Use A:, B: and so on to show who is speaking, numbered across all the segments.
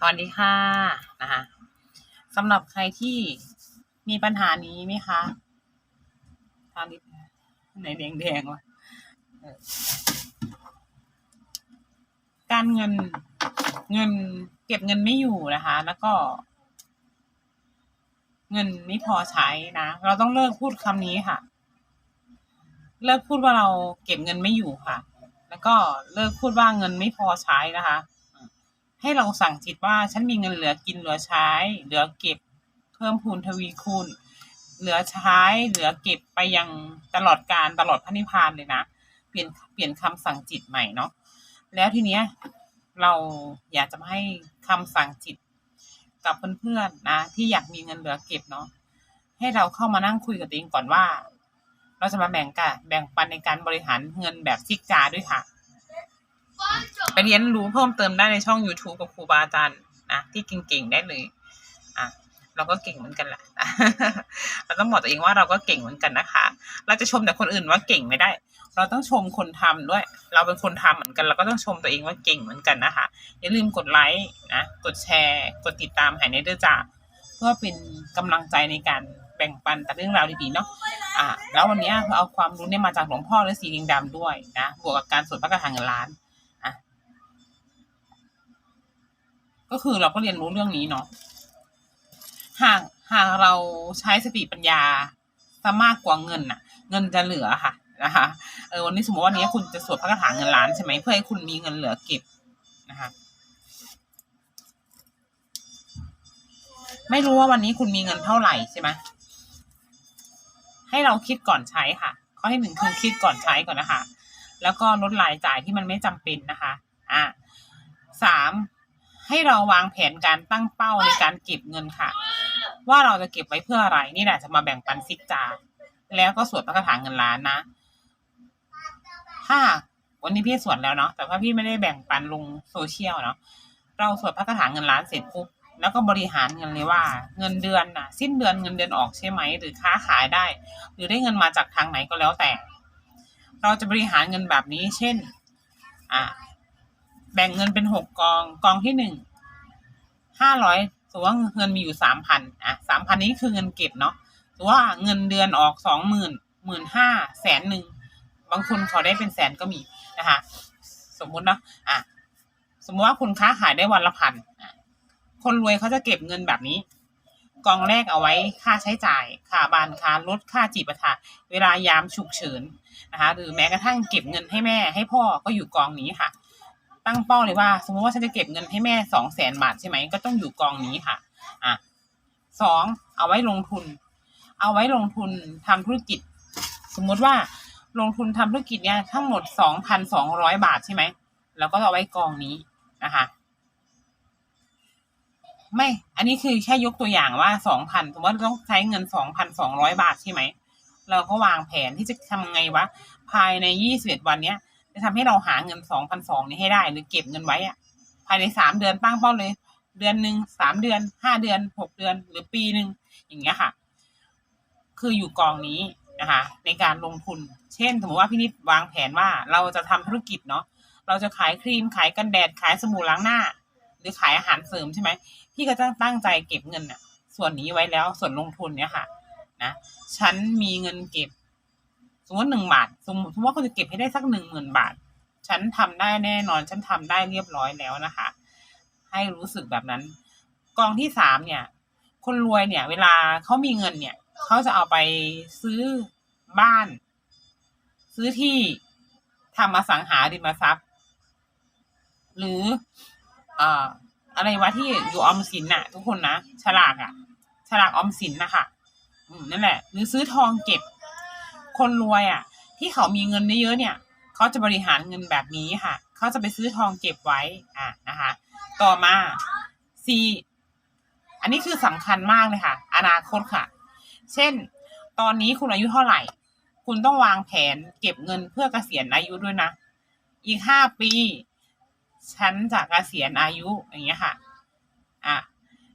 A: สวัสดีค่ะนะคะสำหรับใครที่มีปัญหานี้ไหมคะทาลิปไหนแดงๆวะเออการเงินเงินเก็บเงินไม่อยู่นะคะ แล้วก็ เงินไม่พอใช้นะเราต้องเลิกพูดคำนี้ค่ะ เลิกพูดว่าเราเก็บเงินไม่อยู่ค่ะ แล้วก็เลิกพูดว่าเงินไม่พอใช้นะคะ ให้เราสั่งจิตว่าฉันมีเงินเหลือกินเหลือใช้ เหลือเก็บเพิ่มพูนทวีคูณ เหลือใช้เหลือเก็บไปยังตลอดการตลอดพระนิพพานเลยนะ เปลี่ยนเปลี่ยนคำสั่งจิตใหม่เนาะแล้วทีเนี้ยเราอยากจะให้คำสั่งจิตกับเพื่อนๆนะ ที่อยากมีเงินเหลือเก็บเนาะให้เราเข้ามานั่งคุยกับตัวเองก่อนว่า เราจะมาแบ่งกันแบ่งปันในการบริหารเงินแบบซิกจาด้วยค่ะ ไปเรียนรู้เพิ่มเติมได้ในช่อง YouTube กับครูบาอาจารย์นะที่เก่งๆได้เลยอะเราก็เก่งเหมือนกันแหละเราต้องบอกตัวเองว่าเราก็เก่งเหมือนกันนะคะ เราจะชมแต่คนอื่นว่าเก่งไม่ได้ เราต้องชมคนทำด้วย เราเป็นคนทำเหมือนกัน เราก็ต้องชมตัวเองว่าเก่งเหมือนกันนะคะ อย่าลืมกดไลค์นะ กดแชร์ กดติดตามหายในเด้อจ้าเพื่อเป็นกำลังใจในการแบ่งปันแต่เรื่องราวดีๆเนาะ อะแล้ววันนี้เอาความรู้เนี่ยมาจากหลวงพ่อฤาษีลิงดำด้วยนะ บวกกับการสวดพระคาถาเงินล้าน ก็คือเราก็เรียนรู้เรื่องนี้เนาะหากหากเราใช้สติปัญญาซะมากกว่าเงินน่ะ เงินจะเหลือค่ะนะคะเออวันนี้สมมติว่าวันนี้คุณจะสวดพระคาถาเงินล้านใช่ไหมเพื่อให้คุณมีเงินเหลือเก็บนะคะไม่รู้ว่าวันนี้คุณมีเงินเท่าไหร่ใช่ไหมให้เราคิดก่อนใช้ค่ะ ข้อที่หนึ่งคือคิดก่อนใช้ก่อนนะคะ แล้วก็ลดรายจ่ายที่มันไม่จำเป็นนะคะ อะสาม ให้เราวางแผนการตั้งเป้าในการเก็บเงินค่ะ ว่าเราจะเก็บไว้เพื่ออะไร นี่แหละจะมาแบ่งปันซิกจาแล้วก็สวดพระคาถาเงินล้านนะ ถ้าวันนี้พี่สวดแล้วเนาะแต่ว่าพี่ไม่ได้แบ่งปันลงโซเชียลเนาะเราสวดพระคาถาเงินล้านเสร็จปุ๊บแล้วก็บริหารเงินเลยว่า เงินเดือนน่ะ สิ้นเดือนเงินเดือนออกใช่ไหมหรือค้าขายได้ หรือได้เงินมาจากทางไหนก็แล้วแต่ เราจะบริหารเงินแบบนี้ เช่น อ่า แบ่งเงินเป็นหกกอง กองที่หนึ่งห้าร้อยสมมติว่าเงินมีอยู่สามพันอะสามพันนี้คือเงินเก็บเนาะสมมติว่าเงินเดือนออกสองหมื่นหมื่นห้าแสนหนึ่งบางคนเขาได้เป็นแสนก็มีนะคะสมมุติเนาะอะสมมติว่าคุณค้าขายได้วันละพันคนรวยเขาจะเก็บเงินแบบนี้ กองแรกเอาไว้ค่าใช้จ่ายค่าบ้านค่ารถค่าจีบประทะเวลายามฉุกเฉินนะคะหรือแม้กระทั่งเก็บเงินให้แม่ให้พ่อก็อยู่กองนี้ค่ะ ตั้งเป้าเลยว่า สมมติว่าฉันจะเก็บเงินให้แม่สองแสนบาทใช่ไหมก็ต้องอยู่กองนี้ค่ะ อะสองเอาไว้ลงทุน เอาไว้ลงทุนทำธุรกิจ สมมุติว่าลงทุนทำธุรกิจเนี่ยทั้งหมดสองพันสองร้อยบาทใช่ไหมเราก็เอาไว้กองนี้นะคะ ไม่ อันนี้คือแค่ยกตัวอย่างว่าสองพันสมมติว่าต้องใช้เงินสองพันสองร้อยบาทใช่ไหมเราก็วางแผนที่จะทำไงวะ ภายในยี่สิบเอ็ดวันเนี้ย จะทำให้เราหาเงินสองพันสองนี้ให้ได้ หรือเก็บเงินไว้อะภายในสามเดือนตั้งเป้าเลย เดือนหนึ่งสามเดือนห้าเดือนหกเดือน หรือปีหนึ่งอย่างเงี้ยค่ะ คืออยู่กองนี้นะคะในการลงทุน เช่น สมมติว่าพี่นิดวางแผนว่าเราจะทำธุรกิจเนาะเราจะขายครีมขายกันแดดขายสบู่ล้างหน้า หรือขายอาหารเสริมใช่ไหมพี่ก็ต้องตั้งใจเก็บเงินน่ะ ส่วนนี้ไว้แล้วส่วนลงทุนเนี่ยค่ะ นะฉันมีเงินเก็บ สมมติหนึ่งบาทสมมติว่าคุณจะเก็บให้ได้สักหนึ่งหมื่นบาท ฉันทำได้แน่นอน ฉันทำได้เรียบร้อยแล้วนะคะ ให้รู้สึกแบบนั้น กองที่สามเนี่ย คนรวยเนี่ย เวลาเขามีเงินเนี่ยเขาจะเอาไปซื้อบ้าน ซื้อที่ทำอสังหาริมทรัพย์ หรืออ่าอะไรวะที่อยู่ออมสินน่ะ ทุกคนนะฉลากอะฉลากออมสินนะคะอืมนั่นแหละ หรือซื้อทองเก็บ คนรวยอะ ที่เขามีเงินเยอะๆเนี่ยเขาจะบริหารเงินแบบนี้ค่ะเขาจะไปซื้อทองเก็บไว้อะนะคะ ต่อมา C อันนี้คือสำคัญมากเลยค่ะ อนาคตค่ะ เช่น ตอนนี้คุณอายุเท่าไหร่ คุณต้องวางแผนเก็บเงินเพื่อเกษียณอายุด้วยนะ อีกห้าปี ฉันจะเกษียณอายุอย่างเงี้ยค่ะอะ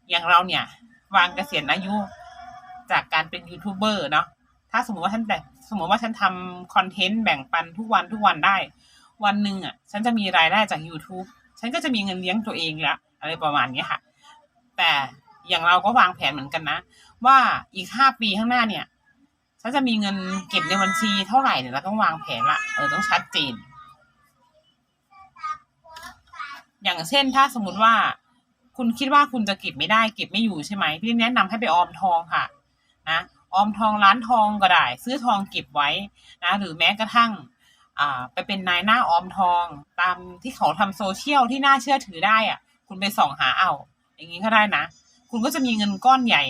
A: อย่างเราเนี่ย วางเกษียณอายุจากการเป็นยูทูบเบอร์เนาะ ถ้าสมมติว่าฉันแต่สมมติว่าฉันทำคอนเทนต์แบ่งปันทุกวันทุกวันได้ วันหนึ่งอะ ฉันจะมีรายได้จาก YouTube ฉันก็จะมีเงินเลี้ยงตัวเองแล้วอะไรประมาณนี้ค่ะ แต่อย่างเราก็วางแผนเหมือนกันนะ ว่าอีกห้าปีข้างหน้าเนี่ยฉันจะมีเงินเก็บในบัญชีเท่าไหร่เนี่ยเราต้องวางแผนละเออต้องชัดเจน อย่างเช่นถ้าสมมติว่า คุณคิดว่าคุณจะเก็บไม่ได้เก็บไม่อยู่ใช่ไหมพี่แนะนำให้ไปออมทองค่ะ นะ ออมทองร้านทองก็ได้ ซื้อทองเก็บไว้นะหรือแม้กระทั่งไปเป็นนายหน้าออมทองตามที่เขาทำโซเชียลที่น่าเชื่อถือได้อะ คุณไปส่องหาเอา อย่างนี้ก็ได้นะ คุณก็จะมีเงินก้อนใหญ่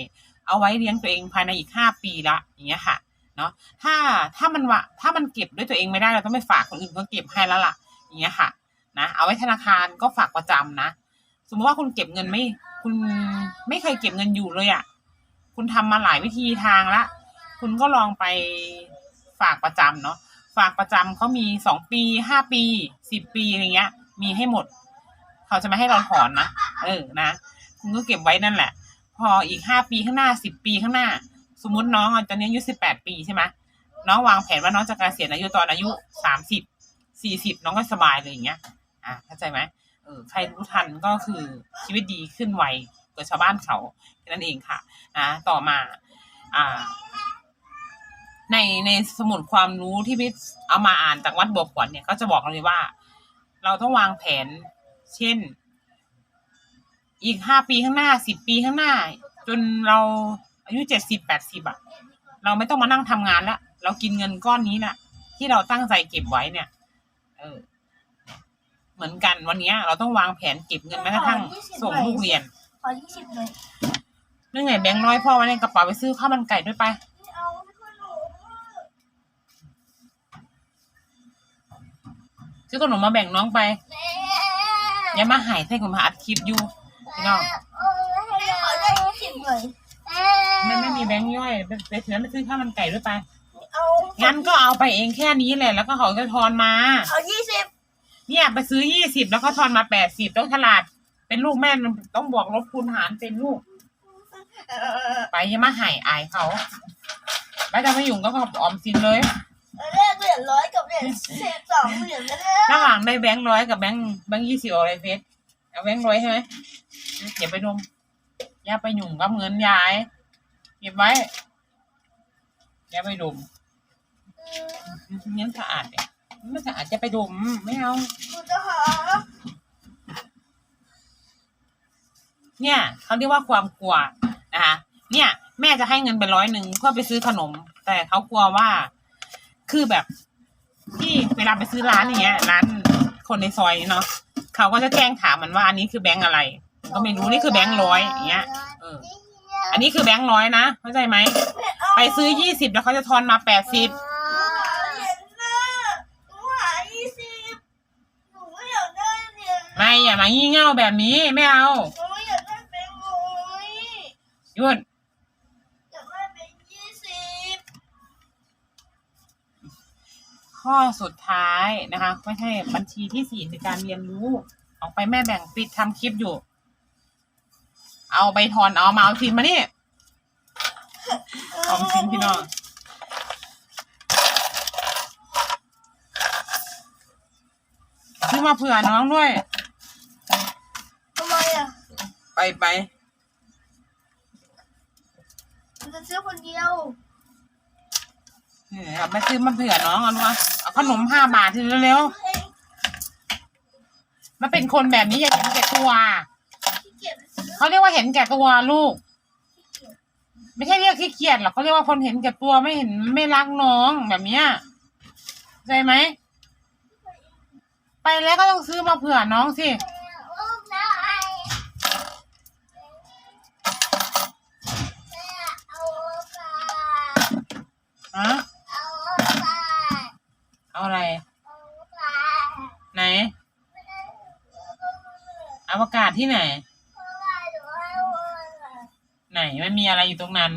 A: เอาไว้เลี้ยงตัวเองภายในอีกห้าปีละอย่างเงี้ยค่ะเนาะถ้าถ้ามันวะถ้ามันเก็บด้วยตัวเองไม่ได้เราต้องไปฝากคนอื่นก็เก็บให้แล้วล่ะ อย่างเงี้ยค่ะนะเอาไว้ธนาคารก็ฝากประจำนะ สมมติว่าคุณเก็บเงินไม่ คุณไม่เคยเก็บเงินอยู่เลยอะ่ะ คุณทำมาหลายวิธีทางละ คุณก็ลองไปฝากประจำเนาะฝากประจำเขามีสองปีห้าปีสิบปีอะไรเงี้ย มีให้หมด เขาจะไม่ให้เราถอนนะเออนะคุณก็เก็บไว้นั่นแหละ พออีกห้าปีข้างหน้าสิบปีข้างหน้า สมมติน้องตอนนี้อายุสิบแปดปีใช่ไหมน้องวางแผนว่าน้องจะเกษียณอายุตอนอายุสามสิบสี่สิบน้องก็สบายเลยอย่างเงี้ย อะเข้าใจไหมเออใครรู้ทันก็คือชีวิตดีขึ้นไว กว่าชาวบ้านเขาแค่นั้นเองค่ะนะต่อมาอ่าในในสมุดความรู้ที่พี่เอามาอ่านจากวัดบวกขวัญเนี่ยก็จะบอกเราเลยว่า เราต้องวางแผน เช่น อีกห้าปีข้างหน้าสิบปีข้างหน้า จนเราอายุเจ็ดสิบแปดสิบอะเราไม่ต้องมานั่งทำงานแล้วเรากินเงินก้อนนี้แหละที่เราตั้งใจเก็บไว้เนี่ย เออ เหมือนกันวันนี้เราต้องวางแผนเก็บเงินแม้กระทั่งส่งลูกเรียน
B: ขอยี่สิบเลย
A: เรื่องไงแบงค์ร้อยพ่อไว้ในกระเป๋าไปซื้อข้าวมันไก่ด้วยไป
B: ไม่เอาไม่ค่อยหนู
A: ซื้อขนมมาแบ่งน้องไป
B: แม่
A: อย่ามาหายใส่ผมมาอัดคลิปอยู่ พี่น้อง
B: แม่ขอได้ยี่สิบเลย
A: ไม่ไม่มีแบงค์ย่อยไปไปถึงนั้นไปซื้อข้าวมันไก่ด้วยไป
B: เอา
A: งั้นก็เอาไปเองแค่นี้แหละ แล้วก็เขาจะทอนมา
B: เอายี่สิบ
A: เนี่ยไปซื้อยี่สิบแล้วก็ทอนมาแปดสิบต้องฉลาด เป็นลูกแม่ต้องบวกลบคูณหารเป็นลูก ไปอย่ามาหายอายเขาแล้วจะไม่ยุ่งก็ขอบออมสินเลย
B: แลกเหรียญร้อยกับเหรียญสิบสองเหรียญไม่ได้
A: ระหว่างได้แบงค์ร้อยกับแบงค์แบงค์ยี่สิบเอาอะไรเฟสเอาแบงค์ร้อยใช่ไหมอย่าไปดมอย่าไปยุ่งกับเงินยายเก็บไว้อย่าไปดมเงินสะอาดเนี่ยไม่สะอาดจะไปดมไม่เอา
B: กูจะหา
A: เนี่ยเขาเรียกว่าความกลัวนะคะเนี่ย แม่จะให้เงินไปร้อยหนึ่งเพื่อไปซื้อขนม แต่เขากลัวว่า คือแบบที่เวลาไปซื้อร้านอย่างเงี้ย ร้านคนในซอยนี่เนาะเขาก็จะแกล้งถามมันว่าอันนี้คือแบงค์อะไรก็ไม่รู้นี่คือแบงค์ร้อยอย่างเงี้ยเอออันนี้คือแบงค์ร้อยนะเข้าใจไหมไปซื้อยี่สิบแล้วเขาจะทอนมาแปดสิบ
B: หาเหรียญนะหนูหายี่สิบหนูไม่อยากได้เหรียญ
A: ไม่อย่ามางี่เง่าแบบนี้ไม่เอา
B: หนูไม่อยากได้แบงค์ร้อย
A: หยุด
B: อยากได้แบงค์ยี่สิบ
A: ข้อสุดท้ายนะคะ ไม่ใช่บัญชีที่สี่ในการเรียนรู้ ออกไปแม่แบ่งปิดทำคลิปอยู่ เอาไปทอนเอามาเอาทินมานี่ของทินพี่น้อง ซื้อมาเผื่อน้องด้วย
B: ทำไมอะ
A: ไปไป
B: หนู จะซื้อคนเดียว
A: เนี่ยไม่ซื้อมาเผื่อน้องเอาวะเอาขนมห้าบาททีเร็วๆมันเป็นคนแบบนี้อย่าเห็นแก่ตัว
B: ขี้เกียจไปซื้อ
A: เขาเรียกว่าเห็นแก่ตัวลูก ไม่ใช่เรียกขี้เกียจหรอกเขาเรียกว่าคนเห็นแก่ตัวไม่เห็นไม่รักน้องแบบเนี้ยเข้าใจไหม ไปแล้วก็ต้องซื้อมาเผื่อน้องสิ ที่ไหน
B: ไห
A: น ไหนมันมีอะไรอยู่ตรงนั้น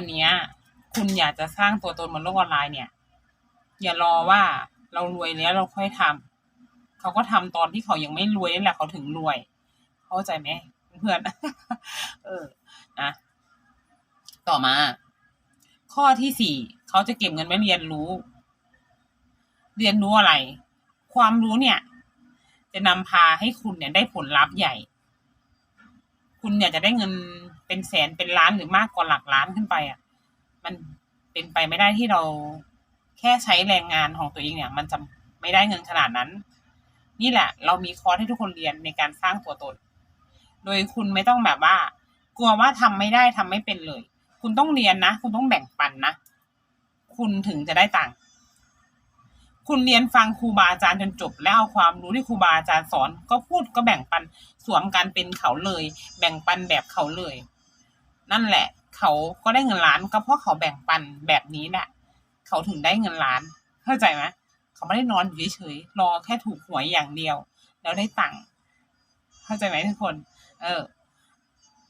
B: วัน
A: นี้คุณอยากจะสร้างตัวตนบนโลกออนไลน์เนี่ย อย่ารอว่าเรารวยแล้วเราค่อยทำเขาก็ทำตอนที่เขายังไม่รวยนั่นแหละเขาถึงรวย เข้าใจไหมเพื่อนเออนะต่อมา ข้อที่สี่เขาจะเก็บเงินไว้เรียนรู้ เรียนรู้อะไร ความรู้เนี่ย จะนำพาให้คุณเนี่ยได้ผลลัพธ์ใหญ่ คุณอยากจะได้เงิน เป็นแสนเป็นล้านหรือมากกว่าหลักล้านขึ้นไปอะ มันเป็นไปไม่ได้ที่เราแค่ใช้แรงงานของตัวเองเนี่ย มันจะไม่ได้เงินขนาดนั้น นี่แหละ เรามีคอร์สให้ทุกคนเรียนในการสร้างตัวตน โดยคุณไม่ต้องแบบว่า กลัวว่าทำไม่ได้ทำไม่เป็นเลย คุณต้องเรียนนะ คุณต้องแบ่งปันนะ คุณถึงจะได้ตังค์คุณเรียนฟังครูบาอาจารย์จนจบ แล้วเอาความรู้ที่ครูบาอาจารย์สอน ก็พูดก็แบ่งปันสวมกันเป็นเขาเลย แบ่งปันแบบเขาเลย นั่นแหละ เขาก็ได้เงินล้านก็เพราะเขาแบ่งปันแบบนี้แหละเขาถึงได้เงินล้าน เข้าใจไหมเขาไม่ได้นอนอยู่เฉยๆรอแค่ถูกหวยอย่างเดียว แล้วได้ตังค์เข้าใจไหมทุกคน เออ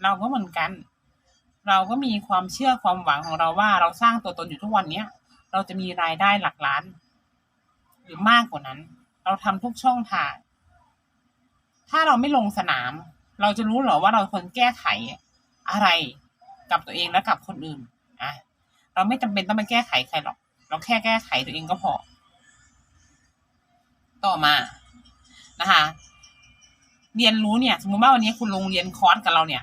A: เราก็เหมือนกัน เราก็มีความเชื่อความหวังของเราว่าเราสร้างตัวตนอยู่ทุกวันเนี้ยเราจะมีรายได้หลักล้าน หรือมากกว่านั้น เราทำทุกช่องทางถ้าเราไม่ลงสนาม เราจะรู้เหรอว่าเราควรแก้ไขอะไร กับตัวเองและกับคนอื่นอะเราไม่จำเป็นต้องไปแก้ไขใครหรอก เราแค่แก้ไขตัวเองก็พอ ต่อมานะคะ เรียนรู้เนี่ย สมมติว่าวันนี้คุณลงเรียนคอร์สกับเราเนี่ย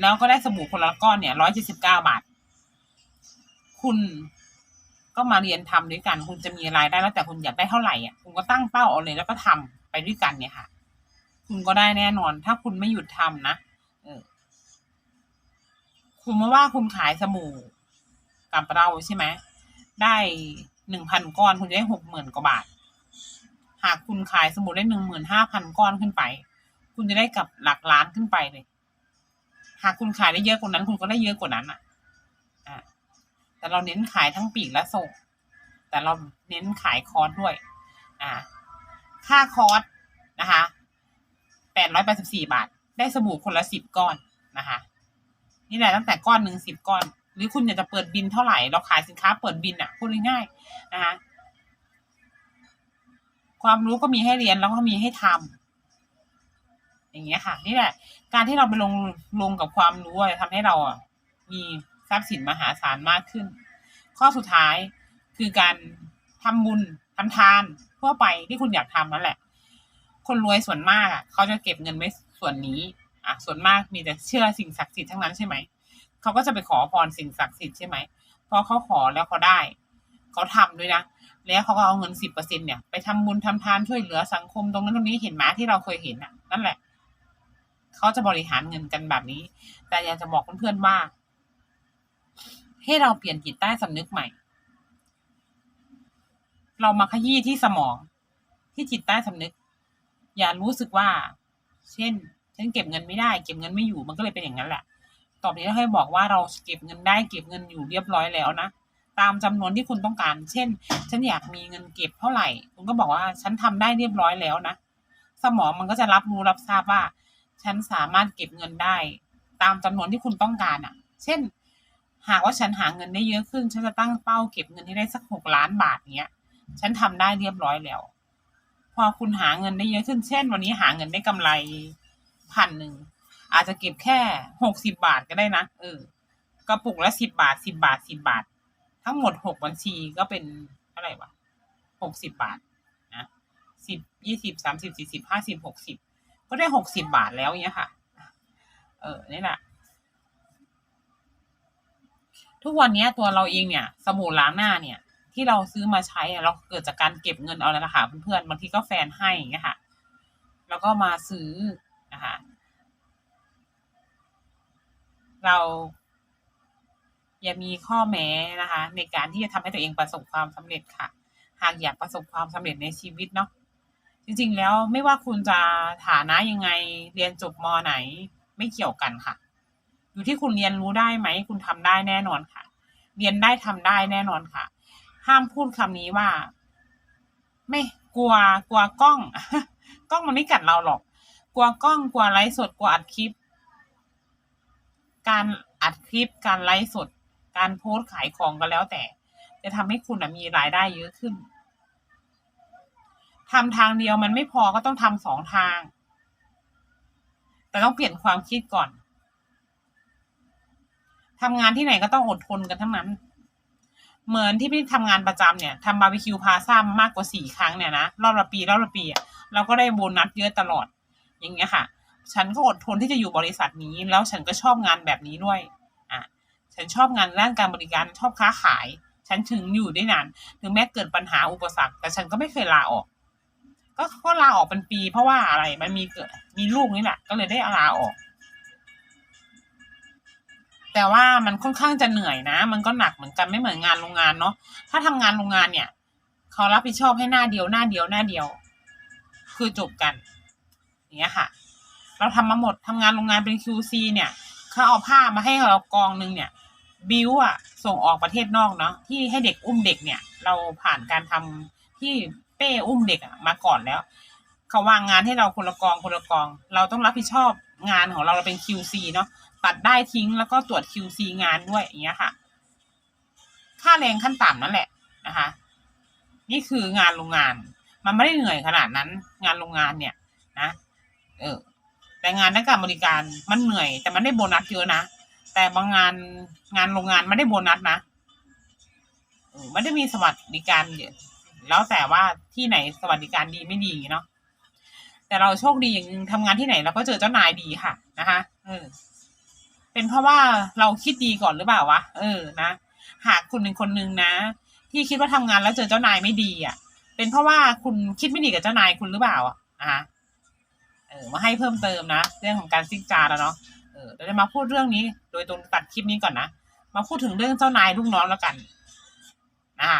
A: แล้วก็ได้สบู่คนละก้อนเนี่ยร้อยเจ็ดสิบเก้าบาท คุณก็มาเรียนทำด้วยกัน คุณจะมีรายได้แล้วแต่คุณอยากได้เท่าไหร่อะคุณก็ตั้งเป้าเอาเลยแล้วก็ทำไปด้วยกันเนี่ยค่ะ คุณก็ได้แน่นอน ถ้าคุณไม่หยุดทำนะ คุณมาว่าคุณขายสบู่กับเราใช่ไหมได้หนึ่งพันก้อนคุณจะได้หกหมื่นกว่าบาท หากคุณขายสบู่ได้หนึ่งหมื่นห้าพันก้อนขึ้นไป คุณจะได้กับหลักล้านขึ้นไปเลย หากคุณขายได้เยอะกว่านั้น คุณก็ได้เยอะกว่านั้นอะแต่เราเน้นขายทั้งปีกและส่ง แต่เราเน้นขายคอร์สด้วย อ่า ค่าคอร์สนะคะแปดร้อยแปดสิบสี่บาท ได้สบู่คนละสิบก้อนนะคะ นี่แหละตั้งแต่ก้อนหนึ่งสิบก้อน หรือคุณอยากจะเปิดบินเท่าไหร่ เราขายสินค้าเปิดบินอะพูดง่ายๆนะคะความรู้ก็มีให้เรียนแล้วก็มีให้ทำอย่างเงี้ยค่ะ นี่แหละ การที่เราไปลงลงกับความรู้อะทำให้เราอะมีทรัพย์สินมหาศาลมากขึ้น ข้อสุดท้ายคือการทำบุญทำทานทั่วไปที่คุณอยากทำนั่นแหละ คนรวยส่วนมากอะเขาจะเก็บเงินไว้ส่วนนี้ อะส่วนมากมีแต่เชื่อสิ่งศักดิ์สิทธิ์ทั้งนั้นใช่ไหมเขาก็จะไปขอพรสิ่งศักดิ์สิทธิ์ใช่ไหมพอเขาขอแล้วเขาได้เขาทำด้วยนะแล้วเขาก็เอาเงินสิบเปอร์เซ็นเนี่ยไปทำบุญทำทานช่วยเหลือสังคมตรงนั้นตรงนี้เห็นไหมที่เราเคยเห็นอะ นั่นแหละเขาจะบริหารเงินกันแบบนี้ แต่อยากจะบอกเพื่อนๆว่า ให้เราเปลี่ยนจิตใต้สำนึกใหม่ เรามาขยี้ที่สมองที่จิตใต้สำนึก อย่ารู้สึกว่า เช่น ฉันเก็บเงินไม่ได้ เก็บเงินไม่อยู่มันก็เลยเป็นอย่างนั้นแหละต่อไปนี้เราให้บอกว่าเราเก็บเงินได้เก็บเงินอยู่เรียบร้อยแล้วนะตามจำนวนที่คุณต้องการ เช่น ฉันอยากมีเงินเก็บเท่าไหร่ คุณก็บอกว่าฉันทำได้เรียบร้อยแล้วนะ สมองมันก็จะรับรู้รับทราบว่า ฉันสามารถเก็บเงินได้ ตามจำนวนที่คุณต้องการอะ เช่น หากว่าฉันหาเงินได้เยอะขึ้น ฉันจะตั้งเป้าเก็บเงินให้ได้สักหกล้านบาทเนี้ย ฉันทำได้เรียบร้อยแล้ว พอคุณหาเงินได้เยอะขึ้น เช่น วันนี้หาเงินได้กำไร พันหนึ่งอาจจะเก็บแค่หกสิบาทก็ได้นะเออกระปุกละสิบบาทสิบบาทสิบบาท ทั้งหมดหกบัญชีก็เป็นเท่าไหร่วะหกสิบบาทนะสิบยี่สิบสามสิบสี่สิบห้าสิบหกสิบก็ได้หกสิบบาทแล้วเนี้ยค่ะ เออนี่แหละทุกวันนี้ตัวเราเองเนี่ย สบู่ล้างหน้าเนี่ย ที่เราซื้อมาใช้อะเราเกิดจากการเก็บเงินเอาแล้วนะคะเพื่อนๆบางทีก็แฟนให้เงี้ยค่ะ แล้วก็มาซื้อ นะคะ เราอย่ามีข้อแม้นะคะ ในการที่จะทำให้ตัวเองประสบความสำเร็จค่ะ หากอยากประสบความสำเร็จในชีวิตเนาะจริงๆ แล้วไม่ว่าคุณจะฐานะยังไงเรียนจบมไหน ไม่เกี่ยวกันค่ะ อยู่ที่คุณเรียนรู้ได้ไหม คุณทำได้แน่นอนค่ะ เรียนได้ทำได้แน่นอนค่ะ ห้ามพูดคำนี้ว่า ไม่กลัวกลัวกล้อง กล้องมันไม่กัดเราหรอก กลัวกล้องกลัวไลฟ์สดกลัวอัดคลิป การอัดคลิป การไลฟ์สด การโพสต์ขายของก็แล้วแต่ จะทำให้คุณมีรายได้เยอะขึ้นทำทางเดียวมันไม่พอก็ต้องทำสองทาง แต่ต้องเปลี่ยนความคิดก่อนทำงานที่ไหนก็ต้องอดทนกันทั้งนั้น เหมือนที่พี่ทำงานประจำเนี่ยทำบาร์บีคิวพาซ่ามากกว่าสี่ครั้งเนี่ยนะรอบละปีรอบละปีเราก็ได้โบนัสเยอะตลอด อย่างเงี้ยค่ะ ฉันก็อดทนที่จะอยู่บริษัทนี้ แล้วฉันก็ชอบงานแบบนี้ด้วยอะฉันชอบงานด้านการบริการชอบค้าขาย ฉันถึงอยู่ได้นานถึงแม้เกิดปัญหาอุปสรรค แต่ฉันก็ไม่เคยลาออก ก็ก็ลาออกเป็นปี เพราะว่าอะไรมันมีเกิดมีลูกนี่แหละก็เลยได้ลาออกแต่ว่ามันค่อนข้างจะเหนื่อยนะ มันก็หนักเหมือนกันไม่เหมือนงานโรงงานเนาะ ถ้าทำงานโรงงานเนี่ย เขารับผิดชอบให้หน้าเดียวหน้าเดียวหน้าเดียว คือจบกัน อย่างเงี้ยค่ะ เราทำมาหมดทำงานโรงงานเป็น QC เนี่ยเขาเอาผ้ามาให้เรากองหนึ่งเนี่ย บิวอะส่งออกประเทศนอกเนาะที่ให้เด็กอุ้มเด็กเนี่ย เราผ่านการทำที่เป้อุ้มเด็กอะมาก่อนแล้วเขาวางงานให้เราคนละกองคนละกอง เราต้องรับผิดชอบงานของเราเราเป็น QC เนาะตัดได้ทิ้งแล้วก็ตรวจ QC งานด้วยอย่างเงี้ยค่ะ ค่าแรงขั้นต่ำนั่นแหละนะคะ นี่คืองานโรงงาน มันไม่ได้เหนื่อยขนาดนั้น งานโรงงานเนี่ย นะ เออ แต่งานด้านการบริการมันเหนื่อย แต่มันได้โบนัสเยอะนะ แต่บางงานงานโรงงานไม่ได้โบนัสนะไม่ได้มีสวัสดิการเยอะแล้วแต่ว่าที่ไหนสวัสดิการดีไม่ดีเนาะแต่เราโชคดีอย่างทำงานที่ไหนเราก็เจอเจ้านายดีค่ะนะคะเออ เป็นเพราะว่าเราคิดดีก่อนหรือเปล่าวะเออนะหากคุณเป็นคนหนึ่งนะ ที่คิดว่าทำงานแล้วเจอเจ้านายไม่ดีอะ เป็นเพราะว่าคุณคิดไม่ดีกับเจ้านายคุณหรือเปล่าอะนะคะ เออมาให้เพิ่มเติมนะ เรื่องของการซิกจาแล้วเนาะเออเราจะมาพูดเรื่องนี้ โดยตรงตัดคลิปนี้ก่อนนะมาพูดถึงเรื่องเจ้านายลูกน้องแล้วกันอ่า